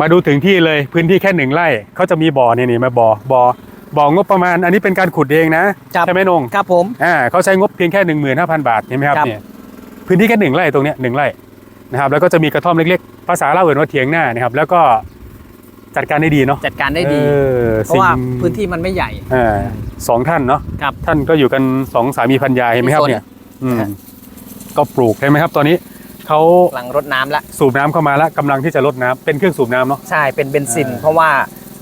มาดูถึงที่เลยพื้นที่แค่หนึ่งไร่เขาจะมีบ่อนี่นี่มาบ่อบ่อบ่องบประมาณ อันนี้เป็นการขุดเองนะครับใช่ไหมนงครับผมอ่าเขาใช้งบเพียงแค่หนึ่งหมื่นห้าพันบาทเห็นไหมครับครับเนี่ยพื้นที่แค่หนึ่งไร่ตรงเนี้ยหนึ่งไร่นะครับแล้วก็จะมีกระท่อมเล็กๆ ภาษาเล่าเอ่นว่าเถียงหน้านะครับ แล้วก็จัดการได้ดีเนาะจัดการได้ดีออเพราะว่าสิ่งพื้นที่มันไม่ใหญ่อ่าสองท่านเนาะครับท่านก็อยู่กันสองสามีพันยายเห็นไหมครับมีส่วนเนี่ยอืมนะฮะก็ปลูกเห็นไหมครับตอนนี้ เขากำลังรดน้ำละ สูบน้ำเข้ามาแล้วกำลังที่จะลดน้ำเป็นเครื่องสูบน้ำเนาะ ใช่เป็นเบนซินอ่าเพราะว่า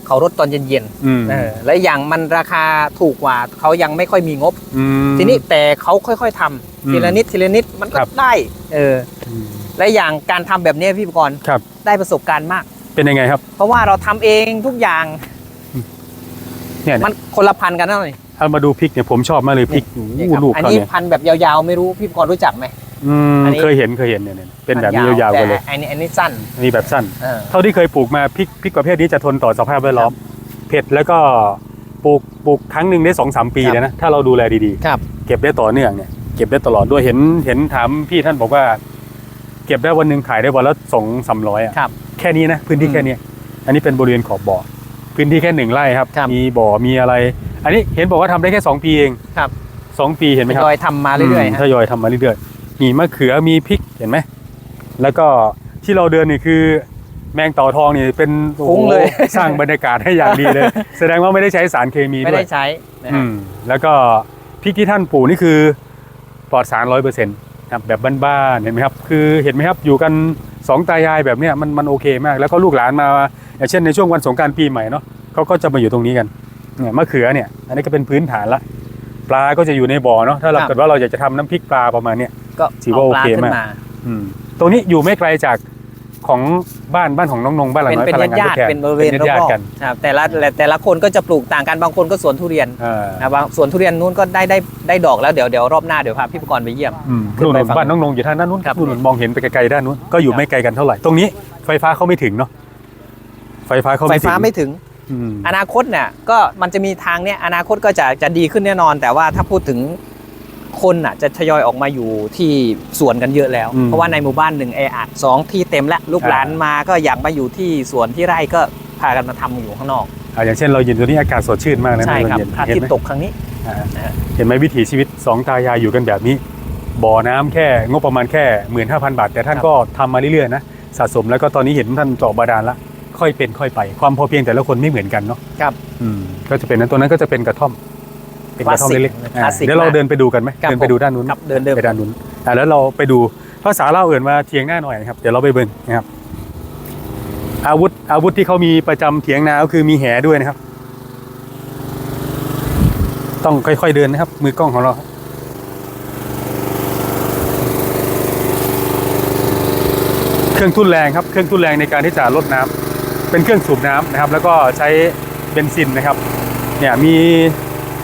เขารดตอนเย็นอืมๆเออและอย่างมันราคาถูกกว่าเขายังไม่ค่อยมีงบอืมทีนี้แต่เขาค่อยๆทำอืมทีละนิดทีละนิดมันก็ครับ ได้เอออืมและอย่างการทำแบบนี้พี่ปกรณ์ครับ ได้ประสบการณ์มาก เป็นยังไงครับ เพราะว่าเราทำเองทุกอย่างเนี่ยมันคนละพันกันนะเลยเอามาดูพริกเนี่ยผมชอบมากเลยพริกนี่โอ้ครับลูกอันเขานี้เนี่ยพันแบบยาวๆไม่รู้พี่ปกรณ์รู้จักไหม อืมอันนี้ เคยเห็นเคยเห็นเนี่ยเนี่ยเป็นแบบนี้ยาวๆกันเลยแต่อันนี้อันนี้สั้นอันนี้แบบสั้น เออ เท่าที่เคยปลูกมาพริกพริกประเภทนี้จะทนต่อสภาพแวดล้อมเผ็ดแล้วก็ปลูกปลูกครั้งหนึ่งได้สองสามปีครับ เลยนะถ้าเราดูแลดีครับ ๆ เก็บได้ต่อเนื่องเนี่ยเก็บได้ตลอดด้วยเห็นเห็นถามพี่ท่านบอกว่า เก็บได้วันหนึ่งขายได้วันละสองสามร้อยอะครับ แค่นี้นะพื้นที่อืมแค่เนี้ยอันนี้เป็นบริเวณขอบบ่อพื้นที่แค่หนึ่งไร่ครับ ครับมีบ่อมีอะไร อันนี้เห็นบอกว่าทำได้แค่สองปีเองครับ สองปีเห็นไหมทครับยอยทำมาเรื่อยๆมฮะ ทยอยทำมาเรื่อยๆ มีมะเขือมีพริกเห็นไหมแล้วก็ที่เราเดินนี่คือแมงเต่าทองนี่เป็นโอ้โหฟุ้งเลยสร้างบรรยากาศให้อย่างดีเลย แสดงว่าไม่ได้ใช้สารเคมีไม่ด้วได้ยใช้นะอืฮะมแล้วก็พริกที่ท่านปลูกนี่คือปลอดสารร้อยเปอร์เซ็นต์ครับแบบบ้านๆเห็นไหมครับ คือเห็นไหมครับอยู่กันสองตายายแบบเนี้ยมันมันโอเคมาก แล้วก็ลูกหลานมาอย่างเช่นในช่วงวันสงกรารปีใหม่เนาะเขาก็จะมาอยู่ตรงนี้กันเนี่ยมะเขือเนี่ย อันนี้ก็เป็นพื้นฐานละ ปลาก็จะอยู่ในบ่อเนาะถ้าเราครับเกิดว่าเราอยากจะทำน้ำพริกปลาประมาณเนี้ย ก็ถือว่าเอาปลาโอเคขึ้นมากมาอืมตรงนี้อยู่ไม่ไกลจากของบ้านบ้านของน้องนงบ้านหลังเป็นน้อยเป็นพลังงานญาทติดแทนๆเป็นบริเวณเป็นรญาอติบๆกันๆครับแต่ละแต่แต่ละคนก็จะปลูกต่างกันบางคนก็สวนทุเรียนเออนะบางสวนทุเรียนนู้นก็ได้ได้ได้ดอกแล้วเดี๋ยวเดี๋ยวรอบหน้าเดี๋ยวพาพี่ปกรณ์ไปเยี่ยม อืมขึ้นนู่นไปนู่นฝั่งบ้านน้องนงอยู่ทางด้านนู้นครับ นู่นมองเห็นไปไกลๆด้านนู้นก็อยู่ครับไม่ไกลกันเท่าไหร่ตรงนี้ไฟฟ้าเขาไม่ถึงเนาะไฟฟ้าเขาไฟไม่ถึงฟ้าไม่ถึง อืม อนาคตเนี่ยก็มันจะมีทางเนี่ยอนาคตก็จะจะดีขึ้นแน่นอน แต่ว่าถ้าพูดถึง คนอะจะทยอยออกมาอยู่ที่สวนกันเยอะแล้วเพราะว่าในหมู่บ้านหนึ่งแออัดสองที่เต็มแล้วลูกหลานมาก็อยากมาอยู่ที่สวนที่ไร่ก็พากันมาทำอยู่ข้างนอก อ่าอย่างเช่นเรายืนตัวนี้อากาศสดชื่นมากนะใช่ครับตอนเย็นพระอาเห็นทิตไหมย์ตกครั้งนี้ อ่านะฮะเห็นไหมวิถีชีวิตสองตายายอยู่กันแบบนี้ บ่อน้ำแค่งบประมาณแค่หมื่นห้าพันบาท แต่ท่านก็ทำมาเรื่อยๆนะสะสมแล้วก็ตอนนี้เห็นท่านเจาะบาดาลละค่อยเป็นค่อยไป ความพอเพียงแต่ละคนไม่เหมือนกันเนาะครับ อืมก็จะเป็นนั้นตัวนั้นก็จะเป็นกระท่อม เป็นกระท่อมเล็กๆคอ่าลาสสิกเดี๋ยวเรามากเดินไปดูกันไหมครับเดินไปดูด้านนู้นครับเดินเดิน ไปด้านนู้นอ่าแล้วเราไปดูภาษาเล่าเอื่นมาเทียงหน้าหน่อยนะครับเดี๋ยวเราไปเบิ่งนะครับอาวุธอาวุธที่เขามีประจำเถียงนาก็คือมีแหด้วยนะครับ ต้องค่อยๆเดินนะครับ มือกล้องของเรา เครื่องทุ่นแรงครับเครื่องทุ่นแรงในการที่จะลดน้ำเป็นเครื่องสูบน้ำนะครับ แล้วก็ใช้เบนซินนะครับ เนี่ยมี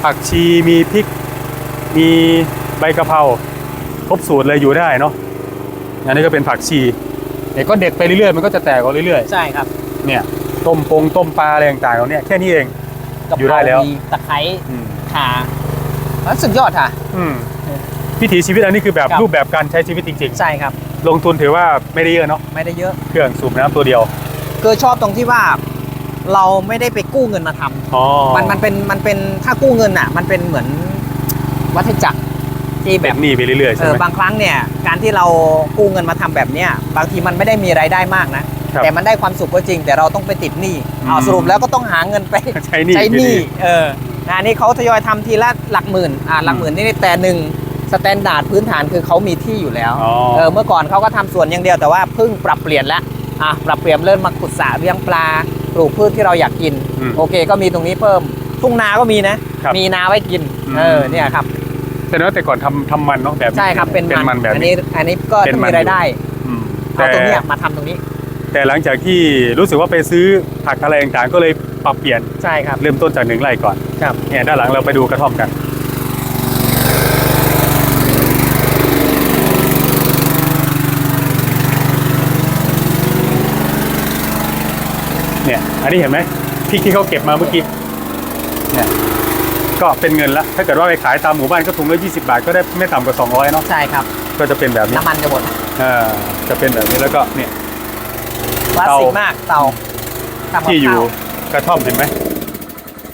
ผักชีมีพริก มีใบกะเพราครบสูตรเลยอยู่ได้เนาะอันนี้ก็เป็นผักชีเนี่ยก็เด็ดไปเรื่อยๆมันก็จะแตกออกเรื่อยใช่ครับๆเนี่ย ต้มปงต้มปลาอะไรต่างๆเหล่านี้แค่นี้เอง กะอยู่เพได้ราแล้ว มีตะไคร้อืมข่าแล้วสุดยอดค่ะ อืมวิถีชีวิตอันนี้คือแบบครับ รูปแบบการใช้ชีวิตจริงใช่ครับ ๆ ลงทุนถือว่าไม่ได้เยอะเนาะไม่ได้เยอะ เครื่องสูบน้ำตัวเดียว คือชอบตรงที่ว่า เราไม่ได้ไปกู้เงินมาทำอ๋อมันมันเป็นมันเป็นถ้ากู้เงินอะ มันเป็นเหมือนวัฏจักรที่แบแบบบหนี้ไปเรื่อยๆเอใช่อไหม บางครั้งเนี่ยการที่เรากู้เงินมาทำแบบเนี้ยบางทีมันไม่ได้มีรายได้มากนะครับแต่มันได้ความสุขก็จริง แต่เราต้องไปติดหนี้อืมเอาสรุปแล้วก็ต้องหาเงินไป ใช้หนี้ใช้หไปนี้เรื่อยเออนะอันนี้เขาทยอยทำทีละหลักหมื่น อ่า หลักหมื่นนี่แต่หนึ่งสแตนดาร์ดพื้นฐานคือเขามีที่อยู่แล้ว อ๋อเออ เมื่อก่อนเขาก็ทำสวนอย่างเดียวแต่ว่าเพิ่งปรับเปลี่ยนแล้ว อะ ปรับเปลี่ยนเริ่มมาขุดสระเลี้ยงปลา ปลูกพืชที่เราอยากกิน อืม โอเค ก็มีตรงนี้เพิ่ม ทุ่งนาก็มีนะ ครับมีนาไว้กิน อืม เออเนี่ยครับ แต่เนอะแต่ก่อนทำทำมันเนาะแบบใช่ครับเป็นเป็นมันแบบอันนี้ นี้อันนี้ก็เป็นต้องมัน มีรายได้อืมเอาตรงเนี้ยมาทำตรงนี้แต่หลังจากที่รู้สึกว่าไปซื้อผักอะไรต่างๆก็เลยปรับเปลี่ยนใช่ครับ เริ่มต้นจากหนึ่งไร่ก่อนครับ เนี่ยด้านหลังเราไปดูกระท่อมกัน เนี่ย อันนี้เห็นไหมพริกที่เขาเก็บมาเมื่อกี้เนี่ยก็เป็นเงินละถ้าเกิดว่าไปขายตามหมู่บ้านก็ถุงละ20บาทก็ได้ไม่ต่ำกว่า200เนาะใช่ครับ ก็จะเป็นแบบนี้น้ำมันจะหมดอ่าจะเป็นแบบนี้แล้วก็เนี่ยคลาสสิกเตามมากเตาทำกับที่อยู่ข้าวกระท่อมเห็นไหม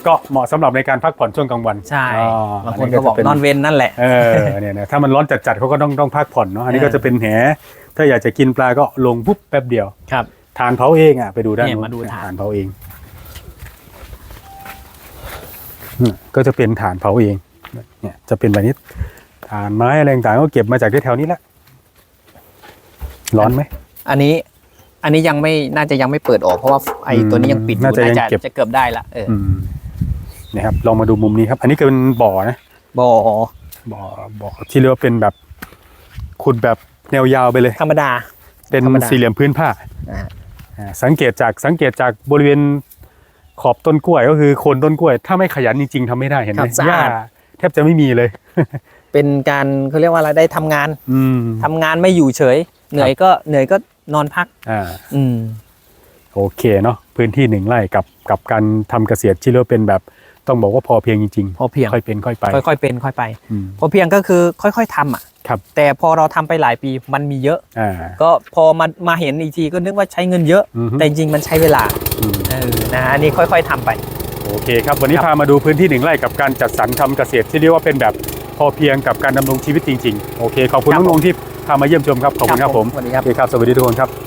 ก็เหมาะสำหรับในการพักผ่อนช่วงกลางวันใช่อ๋อบางคนก็บอกจะเป็นนอนเวนนั่นแหละเออเนี่ยนะถ้ามันร้อนจัดๆเขาก็ต้องต้องพักผ่อนเนาะอันนี้เออก็จะเป็นแหถ้าอยากจะกินปลาก็ลงปุ๊บแป๊บเดียวครับ ทานเผาเองอะไปดูด้านเนี่ยนู้นมาดูถ่าน ฐานเผาเองอืมก็จะเป็นฐานเผาเองเนี่ยจะเป็นแบบนี้ฐานไม้อะไรต่างๆก็เก็บมาจากที่แถวนี้แหละร้อนไหม อันนี้อันนี้ยังไม่น่าจะยังไม่เปิดออกเพราะว่าไอ้อืมตัวนี้ยังปิดอยู่น่าจะยังเก็บ จะเกือบได้ละเออออืมเนี่ยครับลองมาดูมุมนี้ครับ อันนี้ก็เป็นบ่อนะ บ่อบ่อบ่อที่เรียกว่าเป็นแบบขุดแบบแนวยาวไปเลย ธรรมดา เป็นธรรมดา สี่เหลี่ยมพื้นผ้า อ่าอ่า สังเกตจากสังเกตจากบริเวณขอบต้นกล้วยก็คือโคนต้นกล้วย ถ้าไม่ขยันจริงๆทำไม่ได้เห็นไหครัมบสะหญ้าอาดแทบจะไม่มีเลย เป็นการเขาเรียกว่าอะไรได้ทำงานอืมทำงานไม่อยู่เฉย เหนื่อยก็เหนื่อยก็นอนพักอ่าอืมโอเคเนาะพื้นที่หนึ่งไร่กับกับการทำเกษตรที่เรียกว่าเป็นแบบต้องบอกว่าพอเพียงจริงพอเพียงค่อยเป็นค่อยไป ค่อยๆเป็นค่อยไปอืมพอเพียงก็คือค่อย ๆทำอะ ครับแต่พอเราทำไปหลายปีมันมีเยอะอ่าก็พอมามาเห็นอีกทีก็นึกว่าใช้เงินเยอะอือฮึแต่จริงๆมันใช้เวลาอืมเออนะอันนี้ค่อยๆทำไป โอเคครับ วันนี้ครับพามาดูพื้นที่หนึ่งไร่กับการจัดสรรทำเกษตร ที่เรียกว่าเป็นแบบพอเพียงกับการดำรงชีวิตจริง ๆ โอเค ขอบคุณครับน้องนงที่พามาเยี่ยมชมครับ ขอบคุณครับผมสวัสดีครับโอเคครับสวัสดีทุกคนครับ